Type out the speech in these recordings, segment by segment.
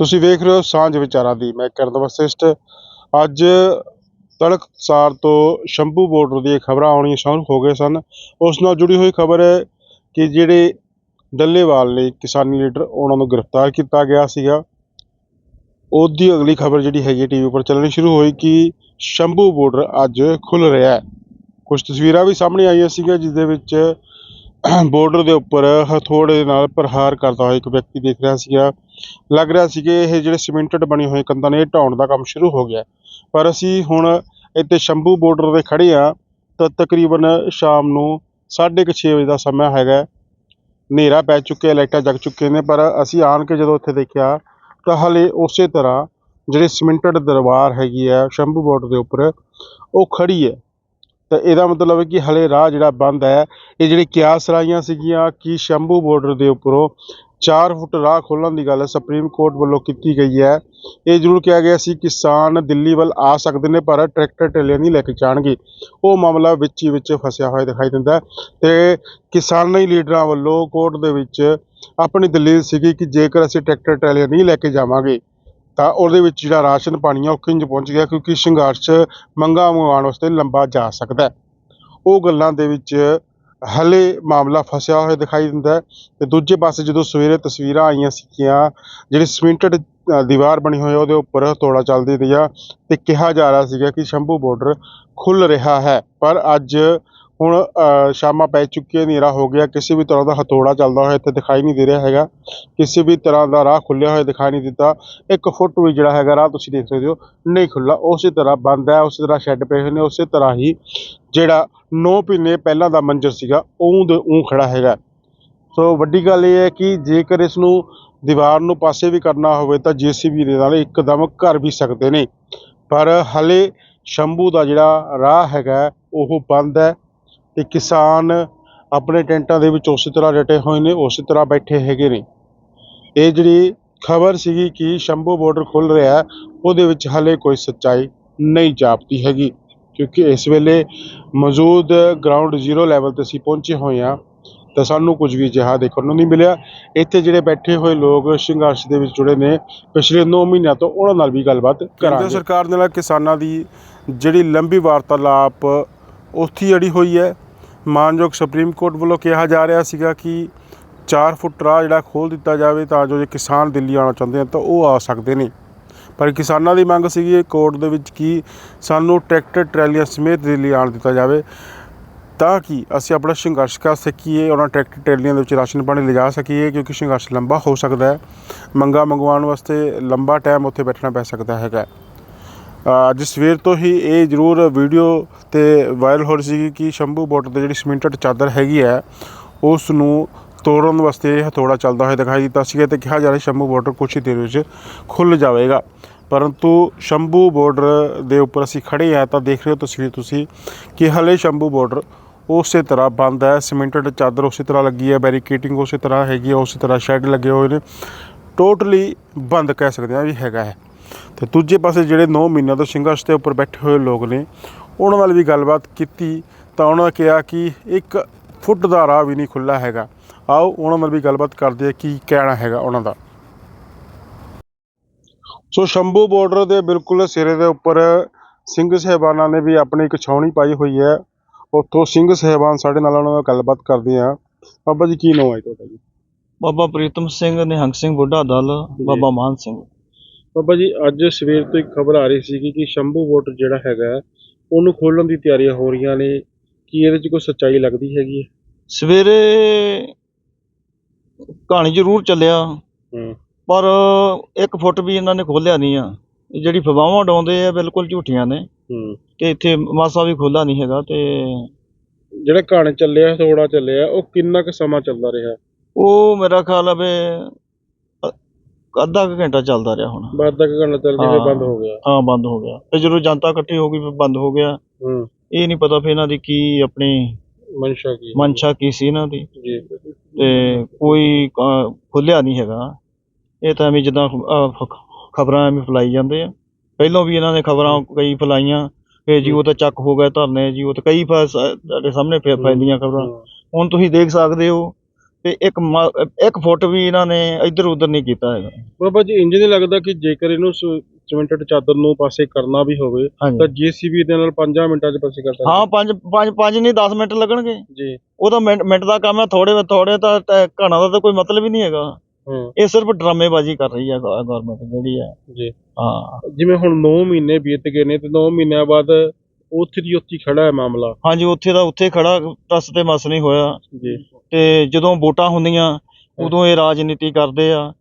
ਤੁਸੀਂ ਵੇਖ ਰਹੇ ਹੋ ਸਾਂਝ ਵਿਚਾਰਾਂ ਦੀ, ਮੈਂ ਕਰਨ ਵਸਿਸ਼ਟ ਅੱਜ ਤੜਕਸਾਰ ਤੋਂ ਸ਼ੰਭੂ ਬਾਰਡਰ ਦੀਆਂ ਖਬਰਾਂ ਆਉਣੀਆਂ ਸ਼ੁਰੂ ਹੋ ਗਏ ਸਨ। ਉਸ ਨਾਲ ਜੁੜੀ ਹੋਈ ਖਬਰ ਹੈ ਕਿ ਜਿਹੜੇ ਡੱਲੇਵਾਲ ਨੇ ਕਿਸਾਨੀ ਲੀਡਰ, ਉਹਨਾਂ ਨੂੰ ਗ੍ਰਿਫਤਾਰ ਕੀਤਾ ਗਿਆ ਸੀਗਾ। ਉਹਦੀ ਅਗਲੀ ਖਬਰ ਜਿਹੜੀ ਹੈਗੀ ਟੀਵੀ ਉੱਪਰ ਚੱਲਣੀ ਸ਼ੁਰੂ ਹੋਈ ਕਿ ਸ਼ੰਭੂ ਬਾਰਡਰ ਅੱਜ ਖੁੱਲ ਰਿਹਾ ਹੈ। ਕੁਝ ਤਸਵੀਰਾਂ ਵੀ ਸਾਹਮਣੇ ਆਈਆਂ ਸੀਗੀਆਂ, ਜਿਸ ਦੇ ਵਿੱਚ ਬਾਰਡਰ ਦੇ ਉੱਪਰ ਹਥੌੜੇ ਦੇ ਨਾਲ ਪ੍ਰਹਾਰ ਕਰਦਾ ਹੋਇਆ ਇੱਕ ਵਿਅਕਤੀ ਦੇਖ ਰਿਹਾ ਸੀਗਾ। ਲੱਗ ਰਿਹਾ ਸੀ ਕਿ ਇਹ ਜਿਹੜੇ ਸੀਮੈਂਟਡ ਬਣੇ ਹੋਏ ਕੰਧਾਂ ਨੇ, ਇਹ ਢਾਉਣ ਦਾ ਕੰਮ ਸ਼ੁਰੂ ਹੋ ਗਿਆ। ਪਰ ਅਸੀਂ ਹੁਣ ਇੱਥੇ ਸ਼ੰਭੂ ਬਾਰਡਰ ਤੇ ਖੜੇ ਆ ਤਾਂ ਤਕਰੀਬਨ ਸ਼ਾਮ ਨੂੰ 6:30 ਵਜੇ ਦਾ ਸਮਾਂ ਹੈਗਾ। ਹਨੇਰਾ ਪੈ ਚੁੱਕਿਆ, ਲਾਈਟਾਂ ਜਗ ਚੁੱਕੀਆਂ ਨੇ, ਪਰ ਅਸੀਂ ਆਣ ਕੇ ਜਦੋਂ ਇੱਥੇ ਦੇਖਿਆ ਤਾਂ ਹਲੇ ਉਸੇ ਤਰ੍ਹਾਂ ਜਿਹੜੇ ਸੀਮੈਂਟਡ ਦਰਬਾਰ ਹੈਗੀ ਆ ਸ਼ੰਭੂ ਬਾਰਡਰ ਦੇ ਉੱਪਰ, ਉਹ ਖੜੀ ਹੈ। ਤਾਂ ਇਹਦਾ ਮਤਲਬ ਹੈ ਕਿ ਹਲੇ ਰਾਹ ਜਿਹੜਾ ਬੰਦ ਹੈ, ਇਹ ਜਿਹੜੀ ਕਿਆਸ ਰਾਈਆਂ ਸੀਗੀਆਂ, ਕਿ ਸ਼ੰਭੂ ਬਾਰਡਰ ਦੇ ਉੱਪਰੋਂ 4 ਫੁੱਟ ਰਾਹ ਖੋਲ੍ਹਣ ਦੀ ਗੱਲ ਸੁਪਰੀਮ ਕੋਰਟ ਵੱਲੋਂ ਕੀਤੀ ਗਈ ਹੈ। ਇਹ ਜ਼ਰੂਰ ਕਿਹਾ ਗਿਆ ਸੀ, ਕਿਸਾਨ ਦਿੱਲੀ ਵੱਲ ਆ ਸਕਦੇ ਨੇ, ਪਰ ਟਰੈਕਟਰ ਟਰੇਲੀਆਂ ਨਹੀਂ ਲੈ ਕੇ ਜਾਣਗੇ। ਉਹ ਮਾਮਲਾ ਵਿੱਚ ਹੀ ਵਿੱਚ ਫਸਿਆ ਹੋਇਆ ਦਿਖਾਈ ਦਿੰਦਾ ਹੈ ਤੇ ਕਿਸਾਨੀ ਲੀਡਰਾਂ ਵੱਲੋਂ ਕੋਰਟ ਦੇ ਵਿੱਚ ਆਪਣੀ ਦਲੀਲ ਸੀਗੀ ਕਿ ਜੇਕਰ ਅਸੀਂ ਟਰੈਕਟਰ ਟਰੇਲੀਆਂ ਨਹੀਂ ਲੈ ਕੇ ਜਾਵਾਂਗੇ ਤਾਂ ਉਹਦੇ ਵਿੱਚ ਜਿਹੜਾ ਰਾਸ਼ਨ ਪਾਣੀ ਆ ਉਹ ਕਿੰਜ ਪਹੁੰਚ ਗਿਆ ਕਿਉਂਕਿ ਸੰਘਰਸ਼ ਮੰਗਾਂ ਮੰਗਵਾਉਣ ਵਾਸਤੇ ਲੰਬਾ ਜਾ ਸਕਦਾ ਉਹ ਗੱਲਾਂ ਦੇ ਵਿੱਚ ਹਲੇ ਮਾਮਲਾ ਫਸਿਆ ਹੋਇਆ ਦਿਖਾਈ ਦਿੰਦਾ ਹੈ ਤੇ ਦੂਜੇ ਪਾਸੇ ਜਦੋਂ ਸਵੇਰੇ ਤਸਵੀਰਾਂ ਆਈਆਂ ਸੀਗੀਆਂ, ਜਿਹੜੀ ਸੀਮੈਂਟਡ ਦੀਵਾਰ ਬਣੀ ਹੋਈ ਉਹਦੇ ਉੱਪਰ ਤੋੜਾ ਚੱਲਦੀ ਰਿਹਾ ਤੇ ਕਿਹਾ ਜਾ ਰਿਹਾ ਸੀਗਾ ਕਿ ਸ਼ੰਭੂ ਬਾਰਡਰ ਖੁੱਲ ਰਿਹਾ ਹੈ। ਪਰ ਅੱਜ ਹੁਣ ਸ਼ਾਮਾਂ ਪੈ ਚੁੱਕੀਆਂ, ਹਨੇਰਾ ਹੋ ਗਿਆ, ਕਿਸੇ ਵੀ ਤਰ੍ਹਾਂ ਦਾ ਹਥੌੜਾ ਚੱਲਦਾ ਹੋਇਆ ਇੱਥੇ ਦਿਖਾਈ ਨਹੀਂ ਦੇ ਰਿਹਾ ਹੈਗਾ। ਕਿਸੇ ਵੀ ਤਰ੍ਹਾਂ ਦਾ ਰਾਹ ਖੁੱਲਿਆ ਹੋਇਆ ਦਿਖਾਈ ਨਹੀਂ ਦਿੱਤਾ। ਇੱਕ ਫੁੱਟ ਵੀ ਜਿਹੜਾ ਹੈਗਾ, ਰਾਹ ਤੁਸੀਂ ਦੇਖ ਸਕਦੇ ਹੋ, ਨਹੀਂ ਖੁੱਲਾ ਉਸੇ ਤਰ੍ਹਾਂ ਬੰਦ ਹੈ, ਉਸੇ ਤਰ੍ਹਾਂ ਸ਼ੈੱਡ ਪਏ ਹੋਏ ਨੇ, ਉਸੇ ਤਰ੍ਹਾਂ ਹੀ ਜਿਹੜਾ ਨੌ ਪੀਨੇ ਪਹਿਲਾਂ ਦਾ ਮੰਜ਼ਰ ਸੀਗਾ ਉਹ ਦੇ ਉਹ ਖੜਾ ਹੈਗਾ। ਸੋ ਵੱਡੀ ਗੱਲ ਇਹ ਹੈ ਕਿ ਜੇਕਰ ਇਸ ਨੂੰ ਦੀਵਾਰ ਨੂੰ ਪਾਸੇ ਵੀ ਕਰਨਾ ਹੋਵੇ, ਤਾਂ ਜੀਸੀਬੀ ਦੇ ਨਾਲ ਇੱਕਦਮ ਕਰ ਵੀ ਸਕਦੇ ਨੇ। ਪਰ ਹਲੇ ਸ਼ੰਭੂ ਦਾ ਜਿਹੜਾ ਰਾਹ ਹੈਗਾ, ਉਹ ਬੰਦ ਹੈ। ਤੇ ਕਿਸਾਨ ਆਪਣੇ ਟੈਂਟਾਂ ਦੇ ਵਿੱਚ ਉਸੇ ਤਰ੍ਹਾਂ ਡਟੇ ਹੋਏ ਨੇ ਉਸੇ ਤਰ੍ਹਾਂ ਬੈਠੇ ਹੈਗੇ ਨੇ। ਇਹ ਜਿਹੜੀ ਖਬਰ ਸੀਗੀ ਕਿ ਸ਼ੰਭੂ ਬਾਰਡਰ ਖੁੱਲ ਰਿਹਾ ਉਹਦੇ ਵਿੱਚ ਹਲੇ ਕੋਈ ਸੱਚਾਈ ਨਹੀਂ ਜਾਪਦੀ ਹੈਗੀ ਕਿਉਂਕਿ ਇਸ ਵੇਲੇ ਮੌਜੂਦ ਗਰਾਊਂਡ ਜ਼ੀਰੋ ਲੈਵਲ ਤੇ ਅਸੀਂ ਪਹੁੰਚੇ ਹੋਏ ਹਾਂ ਤਾਂ ਸਾਨੂੰ ਕੁਝ ਵੀ ਅਜਿਹਾ ਦੇਖਣ ਨੂੰ ਨਹੀਂ ਮਿਲਿਆ। ਇੱਥੇ ਜਿਹੜੇ ਬੈਠੇ ਹੋਏ ਲੋਕ ਸੰਘਰਸ਼ ਦੇ ਵਿੱਚ ਜੁੜੇ ਨੇ ਪਿਛਲੇ 9 ਮਹੀਨਿਆਂ ਤੋਂ ਉਹਨਾਂ ਨਾਲ ਵੀ ਗੱਲਬਾਤ ਕਰਾਂਗੇ। ਸਰਕਾਰ ਦੇ ਨਾਲ ਕਿਸਾਨਾਂ ਦੀ ਜਿਹੜੀ ਲੰਬੀ ਵਾਰਤਾਲਾਪ ਉੱਥੇ ਅੜੀ ਹੋਈ ਹੈ। ਮਾਨਯੋਗ ਸੁਪਰੀਮ ਕੋਰਟ ਵੱਲੋਂ ਕਿਹਾ ਜਾ ਰਿਹਾ ਸੀਗਾ ਕਿ 4 ਫੁੱਟ ਰਾਹ ਜਿਹੜਾ ਖੋਲ ਦਿੱਤਾ ਜਾਵੇ ਤਾਂ ਜੋ ਜੇ ਕਿਸਾਨ ਦਿੱਲੀ ਆਉਣਾ ਚਾਹੁੰਦੇ ਹਨ ਤਾਂ ਉਹ ਆ ਸਕਦੇ ਨੇ। ਪਰ ਕਿਸਾਨਾਂ ਦੀ ਮੰਗ ਸੀਗੀ ਕੋਰਟ ਦੇ ਵਿੱਚ ਕਿ ਸਾਨੂੰ ਟਰੈਕਟਰ, ਟਰੈਲੀਆਂ ਸਮੇਤ ਦਿੱਲੀ ਆਉਣ ਦਿੱਤਾ ਜਾਵੇ ਤਾਂ ਕਿ ਅਸੀਂ ਆਪਣਾ ਸੰਘਰਸ਼ ਕਰ ਸਕੀਏ, ਉਹਨਾਂ ਟਰੈਕਟਰ, ਟਰੈਲੀਆਂ ਦੇ ਵਿੱਚ ਰਾਸ਼ਨ ਪਾਣੀ ਲਿਜਾ ਸਕੀਏ ਕਿਉਂਕਿ ਸੰਘਰਸ਼ ਲੰਬਾ ਹੋ ਸਕਦਾ ਹੈ। ਮੰਗਾ ਮੰਗਵਾਉਣ ਵਾਸਤੇ ਲੰਬਾ ਟਾਈਮ ਉੱਥੇ ਬੈਠਣਾ ਪੈ ਸਕਦਾ ਹੈਗਾ। ਅੱਜ ਸਵੇਰ ਤੋਂ ਹੀ ਇਹ ਜ਼ਰੂਰ ਵੀਡੀਓ ਤੇ ਵਾਇਰਲ ਹੋ ਰਹੀ ਸੀ ਕਿ ਸ਼ੰਭੂ ਬਾਰਡਰ ਤੇ ਜਿਹੜੀ ਸੀਮੈਂਟਡ ਚਾਦਰ ਹੈਗੀ ਹੈ, ਉਸ ਨੂੰ ਤੋੜਨ ਵਾਸਤੇ ਹਥੌੜਾ ਚੱਲਦਾ ਹੋਇਆ ਦਿਖਾਈ ਦਿੱਤਾ ਸੀਗਾ ਤੇ ਕਿਹਾ ਜਾ ਰਿਹਾ ਸ਼ੰਭੂ ਬਾਰਡਰ ਕੁਛ ਹੀ ਦੇਰ ਵਿੱਚ ਖੁੱਲ ਜਾਵੇਗਾ। ਪਰੰਤੂ ਸ਼ੰਭੂ ਬਾਰਡਰ ਦੇ ਉੱਪਰ ਅਸੀਂ ਖੜੇ ਆ ਤਾਂ ਦੇਖ ਰਹੇ ਹੋ ਤਸਵੀਰ ਤੁਸੀਂ ਕਿ ਹਲੇ ਸ਼ੰਭੂ ਬਾਰਡਰ ਉਸੇ ਤਰ੍ਹਾਂ ਬੰਦ ਹੈ ਸੀਮੈਂਟਡ ਚਾਦਰ ਉਸੇ ਤਰ੍ਹਾਂ ਲੱਗੀ ਹੈ ਬੈਰੀਕੇਟਿੰਗ ਉਸੇ ਤਰ੍ਹਾਂ ਹੈਗੀ ਹੈ, ਉਸੇ ਤਰ੍ਹਾਂ ਸ਼ੈੱਡ ਲੱਗੇ ਹੋਏ ਨੇ ਟੋਟਲੀ ਬੰਦ ਕਹਿ ਸਕਦੇ ਹਾਂ ਵੀ ਹੈਗਾ ਹੈ। ਤੇ ਦੂਜੇ ਪਾਸੇ ਜਿਹੜੇ 9 ਮਹੀਨਿਆਂ ਤੋਂ ਸੰਘਰਸ਼ ਦੇ ਉੱਪਰ ਬੈਠੇ ਹੋਏ ਲੋਕ ਨੇ ਉਹਨਾਂ ਨਾਲ ਵੀ ਗੱਲਬਾਤ ਕੀਤੀ ਤਾਂ ਉਹਨਾਂ ਨੇ ਕਿਹਾ ਕਿ ਇੱਕ ਫੁੱਟ ਦਾ ਰਾਹ ਵੀ ਨਹੀਂ ਖੁੱਲਾ ਹੈਗਾ। ਆਓ ਉਹਨਾਂ ਨਾਲ ਵੀ ਗੱਲਬਾਤ ਕਰਦੇ ਆ ਕੀ ਕਹਿਣਾ ਹੈਗਾ ਉਹਨਾਂ ਦਾ। ਸੋ ਸ਼ੰਭੂ ਬਾਰਡਰ ਦੇ ਬਿਲਕੁਲ ਸਿਰੇ ਦੇ ਉੱਪਰ ਸਿੰਘ ਸਹਿਬਾਨਾਂ ਨੇ ਵੀ ਆਪਣੀ ਇੱਕ ਛਾਉਣੀ ਪਾਈ ਹੋਈ ਹੈ। ਉੱਥੋਂ ਸਿੰਘ ਸਹਿਬਾਨ ਸਾਡੇ ਨਾਲ ਉਹਨਾਂ ਨਾਲ ਗੱਲਬਾਤ ਕਰਦੇ ਆ ਬਾਬਾ ਜੀ ਕੀ ਨਾਮ ਹੈ ਤੁਹਾਡਾ ਜੀ? ਬਾਬਾ ਪ੍ਰੀਤਮ ਸਿੰਘ ਨਿਹੰਗ ਸਿੰਘ ਬੁੱਢਾ ਦਲ ਬਾਬਾ ਮਾਨ ਸਿੰਘ। ਬਾਬਾ ਜੀ ਅੱਜ ਸਵੇਰ ਤੋਂ ਇੱਕ ਖਬਰ ਆ ਰਹੀ ਸੀ ਕਿ ਸ਼ੰਭੂ ਬਾਰਡਰ ਜਿਹੜਾ ਹੈਗਾ ਉਹਨੂੰ ਖੋਲਣ ਦੀ ਤਿਆਰੀਆਂ ਹੋ ਰਹੀਆਂ ਨੇ। ਕੀ ਇਹਦੇ 'ਚ ਕੋਈ ਸੱਚਾਈ ਲੱਗਦੀ ਹੈਗੀ ਹੈ? ਸਵੇਰੇ ਕਹਾਣੀ ਜ਼ਰੂਰ ਚੱਲਿਆ। ਹੂੰ। ਪਰ ਇੱਕ ਫੁੱਟ ਵੀ ਇਹਨਾਂ ਨੇ ਖੋਲਿਆ ਨਹੀਂ ਆ। ਇਹ ਜਿਹੜੀ ਫਵਾਵਾਂ ਉਡਾਉਂਦੇ ਆ ਬਿਲਕੁਲ ਝੂਠੀਆਂ ਨੇ। ਹੂੰ। ਕਿ ਇੱਥੇ ਮਾਸਾ ਵੀ ਖੋਲਾ ਨਹੀਂ ਹੈਗਾ ਤੇ ਜਿਹੜਾ ਕਹਾਣੀ ਚੱਲਿਆ ਥੋੜਾ ਚੱਲਿਆ ਉਹ ਕਿੰਨਾ ਕੁ ਸਮਾਂ ਚੱਲਦਾ ਰਿਹਾ? ਉਹ ਮੇਰਾ ਖਿਆਲ ਆ ਵੀ ਅੱਧਾ ਕੁ ਘੰਟਾ ਚੱਲਦਾ ਰਿਹਾ ਹੁਣ। ਬਾਅਦ ਤੱਕ ਘੰਟਾ ਚੱਲਦੀ ਫਿਰ ਹਾਂ। ਬੰਦ ਹੋ ਗਿਆ। ਹਾਂ ਬੰਦ ਹੋ ਗਿਆ। ਤੇ ਜਦੋਂ ਜਨਤਾ ਇਕੱਠੀ ਹੋ ਗਈ ਫਿਰ ਬੰਦ ਹੋ ਗਿਆ। ਹੂੰ। ਇਹ ਨਹੀਂ ਪਤਾ ਫਿਰ ਇਹਨਾਂ ਦੀ ਕੀ ਆਪਣੀ ਮਨਸ਼ਾ ਕੀ। ਮਨਸ਼ਾ ਕੀ ਸੀ ਇਹਨਾਂ ਦੀ। ਜੀ। ਤੇ ਕੋਈ ਖੁੱਲਿਆ ਨਹੀਂ ਹੈਗਾ। ਇਹ ਤਾਂ ਐਵੇਂ ਜਿੱਦਾਂ ਖਬਰਾਂ ਐਵੇਂ ਫੈਲਾਈ ਜਾਂਦੇ ਆ। ਪਹਿਲਾਂ ਵੀ ਇਹਨਾਂ ਨੇ ਖਬਰਾਂ ਕਈ ਫੈਲਾਈਆਂ ਕਿ ਜੀ ਉਹ ਤਾਂ ਚੱਕ ਹੋ ਗਏ ਧਰਨੇ ਜੀ ਉਹ ਤਾਂ ਕਈ ਫੈਸ- ਤੁਹਾਡੇ ਸਾਹਮਣੇ ਫੈ- ਫੈਲੀਆਂ ਖਬਰਾਂ। ਹੁਣ ਤੁਸੀਂ ਦੇਖ ਸਕਦੇ ਹੋ ਤੇ ਇੱਕ ਮ- ਇੱਕ ਫੁੱਟ ਵੀ ਇਹਨਾਂ ਨੇ ਇੱਧਰ ਉੱਧਰ ਨਹੀਂ ਕੀਤਾ ਹੈਗਾ। ਬਾਬਾ ਜੀ ਇੰਜ ਨਹੀਂ ਲੱਗਦਾ ਕਿ ਜੇਕਰ ਇਹਨੂੰ ਸਿਮੈਂਟਡ ਚਾਦਰ ਨੂੰ ਪਾਸੇ ਕਰਨਾ ਵੀ ਹੋਵੇ ਤਾਂ ਹਾਂਜੀ ਜੀਸੀਬੀ ਦੇ ਨਾਲ 5 ਮਿੰਟਾਂ 'ਚ ਪਾਸੇ ਕਰ ਸਕਦਾ ਹਾਂ ਪੰਜ ਪੰਜ ਪੰਜ ਨਹੀਂ 10 ਮਿੰਟ ਲੱਗਣਗੇ। ਜੀ। ਉਹ ਤਾਂ ਮਿੰਟ ਮਿੰਟ ਦਾ ਕੰਮ ਹੈ ਥੋੜੇ ਥੋੜੇ ਤਾਂ ਘਣਾ ਦਾ ਤਾਂ ਕੋਈ ਮਤਲਬ ਹੀ ਨਹੀਂ ਹੈਗਾ। ਹਾਂ। ਇਹ ਸਿਰਫ ਡਰਾਮੇਬਾਜ਼ੀ ਕਰ ਰਹੀ ਹੈ ਗਵਰਨਮੈਂਟ ਜਿਹੜੀ ਹੈ। ਜੀ। ਹਾਂ। ਜਿਵੇਂ ਹੁਣ 9 ਮਹੀਨੇ ਬੀਤ ਗਏ ਨੇ ਤੇ 9 ਮਹੀਨਿਆਂ ਬਾਅਦ ਉੱਥੇ ਦੀ ਉੱਥੇ ਹੀ ਖੜਾ ਹੈ ਮਾਮਲਾ। ਹਾਂਜੀ ਉੱਥੇ ਦਾ ਉੱਥੇ ਖੜਾ ਟਸ ਤੇ ਮਸ ਨਹੀਂ ਹੋਇਆ। ਜੀ। ਤੇ ਜਦੋਂ ਵੋਟਾਂ ਹੁੰਦੀਆਂ ਉਦੋਂ ਇਹ ਰਾਜਨੀਤੀ ਕਰਦੇ ਆ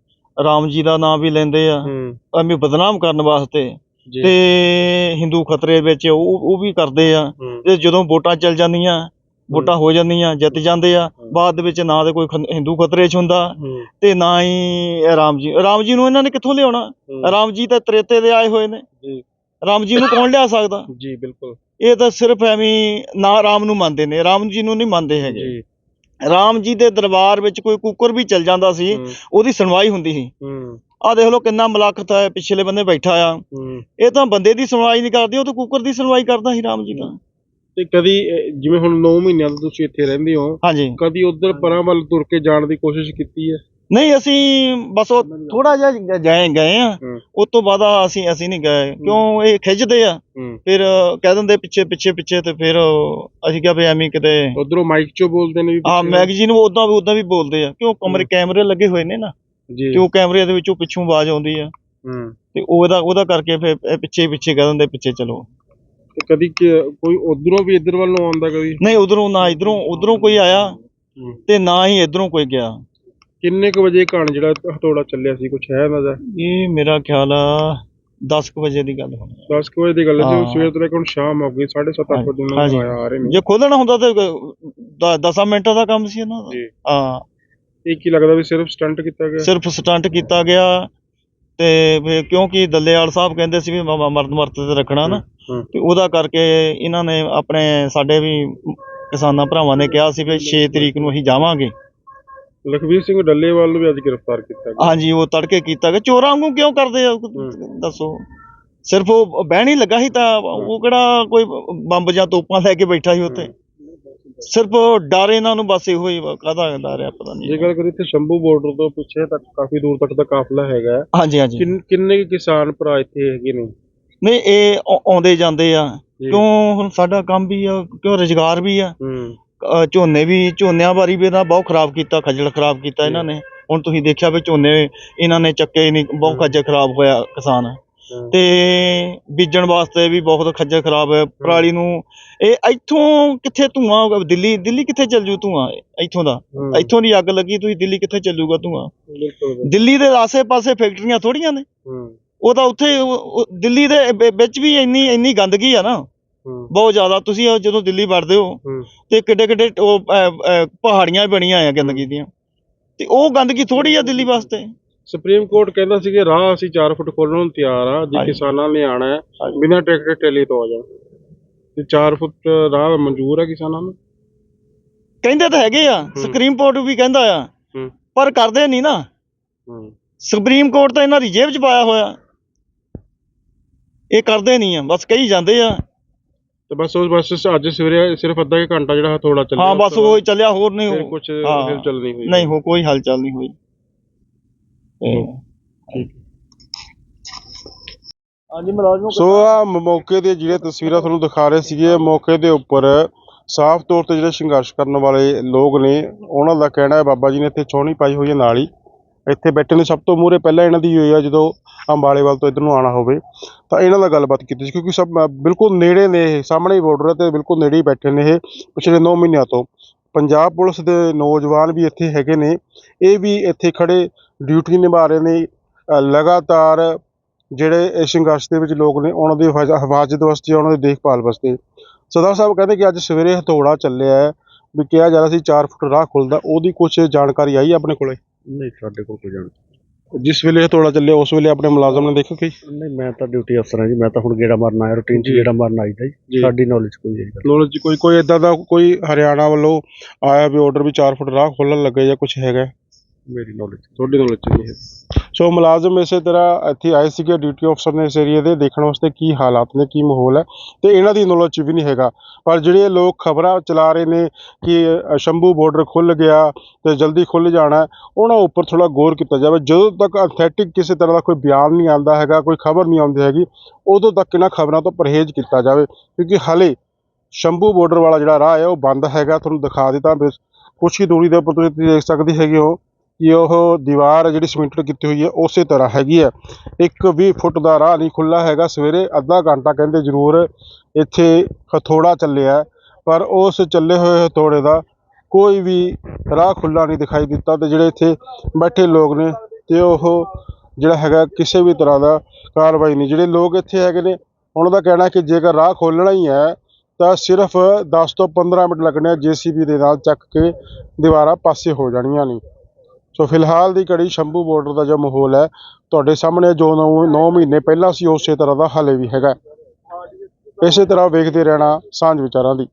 ਰਾਮ ਜੀ ਦਾ ਨਾਮ ਵੀ ਲੈਂਦੇ ਆ ਹੂੰ। ਐਵੇਂ ਬਦਨਾਮ ਕਰਨ ਵਾਸਤੇ। ਜੀ। ਤੇ ਹਿੰਦੂ ਖਤਰੇ ਵਿੱਚ ਉਹ ਉਹ ਵੀ ਕਰਦੇ ਆ। ਹੂੰ। ਤੇ ਜਦੋਂ ਵੋਟਾਂ ਚੱਲ ਜਾਂਦੀਆਂ ਵੋਟਾਂ ਹੋ ਜਾਂਦੀਆਂ ਜਿੱਤ ਜਾਂਦੇ ਆ ਬਾਅਦ ਦੇ ਵਿੱਚ ਨਾ ਤੇ ਕੋਈ ਖੰ- ਹਿੰਦੂ ਖਤਰੇ 'ਚ ਹੁੰਦਾ ਹੂੰ। ਤੇ ਨਾ ਹੀ ਰਾਮ ਜੀ। ਰਾਮ ਜੀ ਨੂੰ ਇਹਨਾਂ ਨੇ ਕਿੱਥੋਂ ਲਿਆਉਣਾ? ਹੂੰ। ਰਾਮ ਜੀ ਤਾਂ ਤ੍ਰੇਤੇ ਦੇ ਆਏ ਹੋਏ ਨੇ। ਜੀ। ਰਾਮ ਜੀ ਨੂੰ ਕੌਣ ਲਿਆ ਸਕਦਾ? ਜੀ ਬਿਲਕੁਲ। ਇਹ ਤਾਂ ਸਿਰਫ ਐਵੇਂ ਹੀ ਨਾ ਰਾਮ ਨੂੰ ਮੰਨਦੇ ਨੇ ਰਾਮ ਜੀ ਨੂੰ ਨਹੀਂ ਮੰਨਦੇ ਹੈਗੇ। ਜੀ। ਰਾਮ ਜੀ ਦੇ ਦਰਬਾਰ ਵਿੱਚ ਕੋਈ ਕੁੱਕਰ ਵੀ ਚੱਲ ਜਾਂਦਾ ਸੀ ਉਹਦੀ ਸੁਣਵਾਈ ਹੁੰਦੀ ਸੀ। ਆਹ ਦੇਖ ਲਓ ਕਿੰਨਾ ਮਲਖਤ ਹੈ ਪਿਛਲੇ ਬੰਦੇ ਬੈਠਾ ਆ। ਇਹ ਤਾਂ ਬੰਦੇ ਦੀ ਸੁਣਵਾਈ ਨਹੀਂ ਕਰਦੇ ਉਹ ਤਾਂ ਕੁੱਕਰ ਦੀ ਸੁਣਵਾਈ ਕਰਦਾ ਸੀ ਰਾਮ ਜੀ ਤਾਂ। ਤੇ ਕਦੀ ਜਿਵੇਂ ਹੁਣ 9 ਮਹੀਨਿਆਂ ਤੋਂ ਤੁਸੀਂ ਇੱਥੇ ਰਹਿੰਦੇ ਹੋ ਕਦੀ ਉਧਰ ਪਰਾਂ ਵੱਲ ਤੁਰ ਕੇ ਜਾਣ ਦੀ ਕੋਸ਼ਿਸ਼ ਕੀਤੀ ਹੈ? ਨਹੀਂ ਅਸੀਂ ਬਸ ਉਹ ਥੋੜਾ ਜਿਹਾ ਗ- ਗਏ ਗਏ ਆ। ਹੂੰ। ਉਸ ਤੋਂ ਬਾਅਦ ਅਸੀਂ ਅਸੀਂ ਨਹੀਂ ਗਏ। ਕਿਉਂ ਇਹ ਖਿੱਚਦੇ ਆ। ਹੂੰ। ਫਿਰ ਕਹਿ ਦਿੰਦੇ ਪਿੱਛੇ ਪਿੱਛੇ ਪਿੱਛੇ ਤੇ ਫਿਰ ਅਸੀਂ ਕਿਹਾ ਵੀ ਐਵੇਂ ਕਿਤੇ ਉਧਰੋਂ ਮਾਈਕ 'ਚੋਂ ਬੋਲਦੇ ਨੇ ਵੀ ਆ ਪਿੱਛੇ- ਮੈਗਜ਼ੀਨ ਉਦਾਂ ਵੀ ਉਦਾਂ ਵੀ ਬੋਲਦੇ ਆ। ਕਿਉਂ ਕਮਰੇ ਕੈਮਰੇ ਲੱਗੇ ਹੋਏ ਨੇ ਨਾ। ਜੀ। ਤੇ ਉਹ ਕੈਮਰੇ ਦੇ ਵਿੱਚੋਂ ਪਿੱਛੋਂ ਆਵਾਜ਼ ਆਉਂਦੀ ਆ। ਹੂੰ। ਤੇ ਉਹਦਾ ਉਹਦਾ ਕਰਕੇ ਫਿਰ ਇਹ ਪਿੱਛੇ ਪਿੱਛੇ ਕਹਿ ਦਿੰਦੇ ਪਿੱਛੇ ਚਲੋ। ਤੇ ਕਦੀ ਕਿ- ਕੋਈ ਉਧਰੋਂ ਵੀ ਇੱਧਰ ਵੱਲ ਨੂੰ ਆਉਂਦਾ ਕਦੀ? ਨਹੀਂ ਉਧਰੋਂ ਨਾ ਇਧਰੋਂ ਉਧਰੋਂ ਕੋਈ ਆਇਆ ਹੂੰ। ਤੇ ਨਾ ਹੀ ਇਧਰੋਂ ਕੋਈ ਗਿਆ। ਕਿੰਨੇ ਕੁ ਵਜੇ ਘਣ ਜਿਹੜਾ ਹਥੌੜਾ ਚੱਲਿਆ ਸੀ ਕੁਝ ਹੈ ਨਜ਼ਰ ਇਹ ਮੇਰਾ ਖਿਆਲ ਆ 10 ਕੁ ਵਜੇ ਦੀ ਗੱਲ ਹੋਣੀ ਆ। 10 ਕੁ ਵਜੇ ਦੀ ਗੱਲ ਹੈ ਜੀ ਹਾਂ। ਸਵੇਰ ਤੋਂ ਲੈ ਕੇ ਹੁਣ ਸ਼ਾਮ ਹੋ ਗਈ 7:30 ਅੱਠ ਵਜੇ ਨੂੰ ਹਾਂਜੀ। ਆਇਆ ਆ ਰਹੇ ਨੇ। ਜੇ ਖੋਲਣਾ ਹੁੰਦਾ ਤੇ 10 ਮਿੰਟਾਂ ਦਾ ਕੰਮ ਸੀ ਇਹਨਾਂ ਦਾ। ਜੀ। ਹਾਂ। ਇਹ ਕੀ ਲੱਗਦਾ ਵੀ ਸਿਰਫ ਸਟੰਟ ਕੀਤਾ ਗਿਆ? ਸਿਰਫ ਸਟੰਟ ਕੀਤਾ ਗਿਆ ਤੇ ਫਿਰ ਕਿਉਂਕਿ ਦੱਲੇਵਾਲ ਸਾਹਿਬ ਕਹਿੰਦੇ ਸੀ ਵੀ ਮ- ਮ- ਮਰਦ ਮਰਦ ਤੇ ਰੱਖਣਾ ਨਾ। ਹੂੰ ਤੇ ਉਹਦਾ ਕਰਕੇ ਇਹਨਾਂ ਨੇ ਆਪਣੇ ਸਾਡੇ ਵੀ ਕਿਸਾਨਾਂ ਭਰਾਵਾਂ ਨੇ ਕਿਹਾ ਸੀ ਵੀ 6 ਤਰੀਕ ਨੂੰ ਅਸੀਂ ਜਾਵਾਂਗੇ। ਲਖਵੀਰ ਸਿੰਘ ਡੱਲੇਵਾਲ ਨੂੰ ਵੀ ਅੱਜ ਗ੍ਰਿਫਤਾਰ ਕੀਤਾ ਗਿਆ। ਹਾਂਜੀ ਉਹ ਤੜਕੇ ਕੀਤਾ ਗਿਆ। ਚੋਰਾਂ ਵਾਂਗੂ ਕਿਉਂ ਕਰਦੇ ਆ? ਦੱਸੋ। ਸਿਰਫ ਉਹ ਬਹਿਣ ਹੀ ਲੱਗਾ ਸੀ ਤਾਂ ਉਹ ਕਿਹੜਾ ਕੋਈ ਬੰਬ ਜਾਂ ਤੋਪਾਂ ਲੈ ਕੇ ਬੈਠਾ ਸੀ ਉੱਥੇ? ਸਿਰਫ ਡਰ ਇਹਨਾਂ ਨੂੰ ਬਸ ਇਹੋ ਹੀ ਕਾਹਦਾ ਡਰ ਆ ਪਤਾ ਨਹੀਂ। ਜੇ ਗੱਲ ਕਰੀ ਤੇ ਸ਼ੰਭੂ ਬਾਰਡਰ ਤੋਂ ਪਿੱਛੇ ਤੱਕ ਕਾਫੀ ਦੂਰ ਤੱਕ ਦਾ ਕਾਫਲਾ ਹੈਗਾ। ਹਾਂਜੀ ਹਾਂਜੀ। ਕਿੰਨ- ਕਿਸਾਨ ਭਰਾ ਇੱਥੇ ਹੈਗੇ ਨੇ? ਨਹੀਂ ਇਹ ਆਉ- ਆਉਂਦੇ ਜਾਂਦੇ ਆ। ਕਿਉਂ? ਹੁਣ ਸਾਡਾ ਕੰਮ ਵੀ ਆ ਕਿਉਂ ਰੁਜ਼ਗਾਰ ਵੀ ਆ। ਝੋਨੇ ਵੀ ਝੋਨਿਆਂ ਬਾਰੀ ਵੀ ਇਹਨਾਂ ਬਹੁਤ ਖਰਾਬ ਕੀਤਾ ਖੱਜਲ ਖਰਾਬ ਕੀਤਾ ਇਹਨਾਂ ਨੇ। ਹੁਣ ਤੁਸੀਂ ਦੇਖਿਆ ਵੀ ਝੋਨੇ ਇਹਨਾਂ ਨੇ ਚੱਕੇ ਹੀ ਨਹੀਂ ਬਹੁਤ ਖੱਜਲ ਖਰਾਬ ਹੋਇਆ ਕਿਸਾਨ। ਤੇ ਬੀਜਣ ਵਾਸਤੇ ਵੀ ਬਹੁਤ ਖੱਜਲ ਖਰਾਬ ਹੈ। ਪਰਾਲੀ ਨੂੰ ਇਹ ਇੱਥੋਂ ਕਿੱਥੇ ਧੂਆਂ ਹੋਊਗਾ? ਦਿੱਲੀ ਦਿੱਲੀ ਕਿੱਥੇ ਚੱਲ ਜੂ ਧੂਆਂ? ਇੱਥੋਂ ਦਾ। ਇੱਥੋਂ ਦੀ ਅੱਗ ਲੱਗੀ ਤੁਸੀਂ ਦਿੱਲੀ ਕਿੱਥੇ ਚੱਲੂਗਾ ਧੂਆਂ? ਦਿੱਲੀ ਦੇ ਆਸੇ-ਪਾਸੇ ਫੈਕਟਰੀਆਂ ਥੋੜੀਆਂ ਨੇ। ਉਹ ਤਾਂ ਉੱਥੇ ਦਿੱਲੀ ਦੇ ਵਿੱਚ ਵੀ ਇੰਨੀ ਇੰਨੀ ਗੰਦਗੀ ਆ ਨਾ। ਬਹੁਤ ਜ਼ਿਆਦਾ ਤੁਸੀਂ ਉਹ ਜਦੋਂ ਦਿੱਲੀ ਵੜਦੇ ਹੋ ਤੇ ਕਿੱਡੇ ਕਿੱਡੇ ਉਹ ਅਹ, ਅਹ, ਪਹਾੜੀਆਂ ਬਣੀਆਂ ਆ ਗੰਦਗੀ ਦੀਆਂ। ਤੇ ਉਹ ਗੰਦਗੀ ਥੋੜੀ ਆ ਦਿੱਲੀ ਵਾਸਤੇ। ਸੁਪਰੀਮ ਕੋਰਟ ਕਹਿੰਦਾ ਸੀ ਕਿ ਰਾਹ ਅਸੀਂ 4 ਫੁੱਟ ਖੋਲਣ ਨੂੰ ਤਿਆਰ ਆ ਜੇ ਹਾਂਜੀ। ਕਿਸਾਨਾਂ ਨੇ ਆਣਾ ਹੈ ਹਾਂਜੀ। ਬਿਨਾਂ ਟਰੈਕਟਰ ਟੈਲੀ ਤੋਂ ਆ ਜਾਣ ਤੇ 4 ਫੁੱਟ ਰਾਹ ਮਨਜ਼ੂਰ ਹੈ ਕਿਸਾਨਾਂ ਨੂੰ? ਕਹਿੰਦੇ ਤਾਂ ਹੈਗੇ ਆ ਸੁਪਰੀਮ ਕੋਰਟ ਵੀ ਕਹਿੰਦਾ ਆ। ਹੂੰ। ਪਰ ਕਰਦੇ ਨਹੀਂ ਨਾ। ਹੂੰ। ਸੁਪਰੀਮ ਕੋਰਟ ਤਾਂ ਇਹਨਾਂ ਦੀ ਜੇਬ 'ਚ ਪਾਇਆ ਹੋਇਆ। ਇਹ ਕਰਦੇ ਨਹੀਂ ਆ ਬਸ ਕਹੀ ਜਾਂਦੇ ਆ। ਤੇ ਬਸ ਉਹ ਬਸ ਅੱਜ ਸਵੇਰੇ ਸਿਰਫ ਅੱਧਾ ਕੁ ਘੰਟਾ ਜਿਹੜਾ ਹਥੌੜਾ ਚੱਲਿਆ ਹਾਂ ਬਸ ਉਹ ਹੀ ਚੱਲਿਆ ਹੋਰ ਨਹੀਂ ਫਿਰ ਕੁਝ ਹਾਂ। ਫਿਰ ਚੱਲ ਨਹੀਂ ਹੋਈ। ਨਹੀਂ ਹੋ ਕੋਈ ਹਲਚਲ ਨਹੀਂ ਹੋਈ। ਤੇ- ਹਾਂਜੀ ਮੁਲਾਜ਼ਮ ਸੋ ਆ ਮੌਕੇ ਦੇ ਜਿਹੜੇ ਤਸਵੀਰਾਂ ਤੁਹਾਨੂੰ ਦਿਖਾ ਰਹੇ ਸੀਗੇ ਮੌਕੇ ਦੇ ਉੱਪਰ ਸਾਫ਼ ਤੌਰ ਤੇ ਜਿਹੜੇ ਸੰਘਰਸ਼ ਕਰਨ ਵਾਲੇ ਲੋਕ ਨੇ ਉਹਨਾਂ ਦਾ ਕਹਿਣਾ ਹੈ ਬਾਬਾ ਜੀ ਨੇ ਇੱਥੇ ਛਾਉਣੀ ਪਾਈ ਹੋਈ ਹੈ ਨਾਲ ਹੀ। ਇੱਥੇ ਬੈਠੇ ਨੇ ਸਭ ਤੋਂ ਮੂਹਰੇ ਪਹਿਲਾਂ ਇਹਨਾਂ ਦੀ ਹੋਈ ਆ ਜਦੋਂ ਅੰਬਾਲੇਵਾਲ ਤੋਂ ਇੱਧਰ ਨੂੰ ਆਣਾ ਹੋਵੇ, ਤਾਂ ਇਹਨਾਂ ਨਾਲ ਗੱਲਬਾਤ ਕੀਤੀ ਸੀ, ਕਿਉਂਕਿ ਸਭ ਬਿਲਕੁਲ ਨੇੜੇ ਨੇ ਇਹ, ਸਾਹਮਣੇ ਹੀ ਬਾਰਡਰ ਹੈ ਤੇ ਬਿਲਕੁਲ ਨੇੜੇ ਹੀ ਬੈਠੇ ਨੇ ਇਹ ਪਿਛਲੇ 9 ਮਹੀਨਿਆਂ ਤੋਂ। ਪੰਜਾਬ ਪੁਲਿਸ ਦੇ ਨੌਜਵਾਨ ਵੀ ਇੱਥੇ ਹੈਗੇ ਨੇ, ਇਹ ਵੀ ਇੱਥੇ ਖੜੇ ਡਿਊਟੀ ਨਿਭਾ ਰਹੇ ਨੇ ਲਗਾਤਾਰ ਜਿਹੜੇ ਇਸ ਸੰਘਰਸ਼ ਦੇ ਵਿੱਚ ਲੋਕ ਨੇ, ਉਹਨਾਂ ਦੀ ਹਿਫਾਜ਼- ਹਿਫਾਜ਼ਤ ਵਾਸਤੇ, ਉਹਨਾਂ ਦੀ ਦੇਖਭਾਲ ਵਾਸਤੇ। ਸਦਾ ਸਾਹਿਬ ਕਹਿੰਦੇ ਕਿ ਅੱਜ ਸਵੇਰੇ ਹਥੌੜਾ ਚੱਲਿਆ ਵੀ ਕਿਹਾ ਜਾ ਰਿਹਾ ਸੀ 4 ਫੁੱਟ ਰਾਹ ਖੁੱਲਦਾ, ਉਹਦੀ ਕੁਝ ਜਾਣਕਾਰੀ ਆਈ ਆਪਣੇ ਕੋਲੇ? ਨਹੀਂ ਸਾਡੇ ਕੋਲ ਕੋਈ ਜਾਣ ਜਿਸ ਵੇਲੇ ਹਥੌੜਾ ਚੱਲਿਆ ਉਸ ਵੇਲੇ ਆਪਣੇ ਮੁਲਾਜ਼ਮ ਨੇ ਦੇਖਿਆ ਕਿ ਨਹੀਂ ਮੈਂ ਤਾਂ ਡਿਊਟੀ ਅਫਸਰ ਹਾਂ ਜੀ ਮੈਂ ਤਾਂ ਹੁਣ ਗੇੜਾ ਮਾਰਨ ਆਇਆ ਰੂਟੀਨ 'ਚ। ਗੇੜਾ ਮਾਰਨ ਆਈਦਾ ਜੀ। ਸਾਡੀ ਨੌਲੇਜ ਕੋਈ ਹੈ ਜੀ ਨੌਲੇਜ ਕੋਈ ਕੋਈ ਇਦਾਂ ਦਾ ਕੋਈ ਹਰਿਆਣਾ ਵੱਲੋਂ ਆਇਆ ਵੀ ਆਰਡਰ ਵੀ 4 ਫੁੱਟ ਰਾਹ ਖੋਲਣ ਲੱਗੇ ਜਾਂ ਕੁਝ ਹੈਗਾ? ਮੇਰੀ ਨੌਲੇਜ ਤੁਹਾਡੇ ਨਾਲ ਨਹੀਂ ਹੈ। ਸੋ ਮੁਲਾਜ਼ਮ ਇਸੇ ਤਰ੍ਹਾਂ ਇੱਥੇ ਆਏ ਸੀਗੇ ਡਿਊਟੀ ਅਫਸਰ ਨੇ ਇਸ ਏਰੀਏ ਦੇ ਦੇਖਣ ਵਾਸਤੇ ਕੀ ਹਾਲਾਤ ਨੇ, ਕੀ ਮਾਹੌਲ ਹੈ ਤੇ ਇਹਨਾਂ ਦੀ ਨੌਲੇਜ ਵੀ ਨਹੀਂ ਹੈਗਾ। ਪਰ ਜਿਹੜੇ ਇਹ ਲੋਕ ਖਬਰਾਂ ਚਲਾ ਰਹੇ ਨੇ ਕਿ ਸ਼ੰਭੂ ਬਾਰਡਰ ਖੁੱਲ ਗਿਆ ਤੇ ਜਲਦੀ ਖੁੱਲ ਜਾਣਾ ਉਹਨਾਂ ਉੱਪਰ ਥੋੜਾ ਗੌਰ ਕੀਤਾ ਜਾਵੇ। ਜਦੋਂ ਤੱਕ ਅਥੈਟਿਕ ਕਿਸੇ ਤਰ੍ਹਾਂ ਦਾ ਕੋਈ ਬਿਆਨ ਨਹੀਂ ਆਉਂਦਾ ਹੈਗਾ, ਕੋਈ ਖਬਰ ਨਹੀਂ ਆਉਂਦੀ ਹੈਗੀ, ਉਦੋਂ ਤੱਕ ਇਹਨਾਂ ਖਬਰਾਂ ਤੋਂ ਪਰਹੇਜ਼ ਕੀਤਾ ਜਾਵੇ। ਕਿਉਂਕਿ ਹਾਲੇ ਸ਼ੰਭੂ ਬਾਰਡਰ ਵਾਲਾ ਜਿਹੜਾ ਰਾਹ ਹੈ, ਉਹ ਬੰਦ ਹੈਗਾ, ਤੁਹਾਨੂੰ ਦਿਖਾ ਦਿੱਤਾ, ਕੁਛ ਹੀ ਦੂਰੀ ਦੇ ਉੱਪਰ ਤੁਸੀਂ ਦੇਖ ਸਕਦੇ ਹੈਗੇ ਹੋ। ਕਿ ਉਹ ਦੀਵਾਰ ਜਿਹੜੀ ਸੀਮੈਂਟਡ ਕੀਤੀ ਹੋਈ ਹੈ, ਉਸੇ ਤਰ੍ਹਾਂ ਹੈਗੀ ਹੈ। ਇੱਕ 20 ਫੁੱਟ ਦਾ ਰਾਹ ਨਹੀਂ ਖੁੱਲ੍ਹਾ ਹੈਗਾ, ਸਵੇਰੇ ਅੱਧਾ ਘੰਟਾ ਕਹਿੰਦੇ ਜ਼ਰੂਰ ਇੱਥੇ ਹਥੌੜਾ ਚੱਲਿਆ ਪਰ ਉਸ ਚੱਲੇ ਹੋਏ ਹਥੌੜੇ ਦਾ ਕੋਈ ਵੀ ਰਾਹ ਖੁੱਲ੍ਹਾ ਨਹੀਂ ਦਿਖਾਈ ਦਿੱਤਾ ਅਤੇ ਜਿਹੜੇ ਇੱਥੇ ਬੈਠੇ ਲੋਕ ਨੇ ਅਤੇ ਉਹ ਜਿਹੜਾ ਹੈਗਾ ਕਿਸੇ ਵੀ ਤਰ੍ਹਾਂ ਦਾ ਕਾਰਵਾਈ ਨਹੀਂ। ਜਿਹੜੇ ਲੋਕ ਇੱਥੇ ਹੈਗੇ ਨੇ, ਉਹਨਾਂ ਦਾ ਕਹਿਣਾ ਕਿ ਜੇਕਰ ਰਾਹ ਖੋਲ੍ਹਣਾ ਹੀ ਹੈ, ਤਾਂ ਸਿਰਫ 10 ਤੋਂ 15 ਮਿੰਟ ਲੱਗਣੇ ਆ, ਜੀਸੀਬੀ ਦੇ ਨਾਲ ਚੱਕ ਕੇ ਦੀਵਾਰਾਂ ਪਾਸੇ ਹੋ ਜਾਣੀਆਂ ਨੇ। ਸੋ ਫਿਲਹਾਲ ਦੀ ਘੜੀ ਸ਼ੰਭੂ ਬਾਰਡਰ ਦਾ ਜੋ ਮਾਹੌਲ ਹੈ, ਤੁਹਾਡੇ ਸਾਹਮਣੇ ਜੋ 9 ਮਹੀਨੇ ਪਹਿਲਾਂ ਸੀ, ਉਸੇ ਤਰ੍ਹਾਂ ਦਾ ਹਾਲੇ ਵੀ ਹੈਗਾ। ਇਸੇ ਤਰ੍ਹਾਂ ਵੇਖਦੇ ਰਹਿਣਾ ਸਾਂਝ ਵਿਚਾਰਾਂ ਦੀ।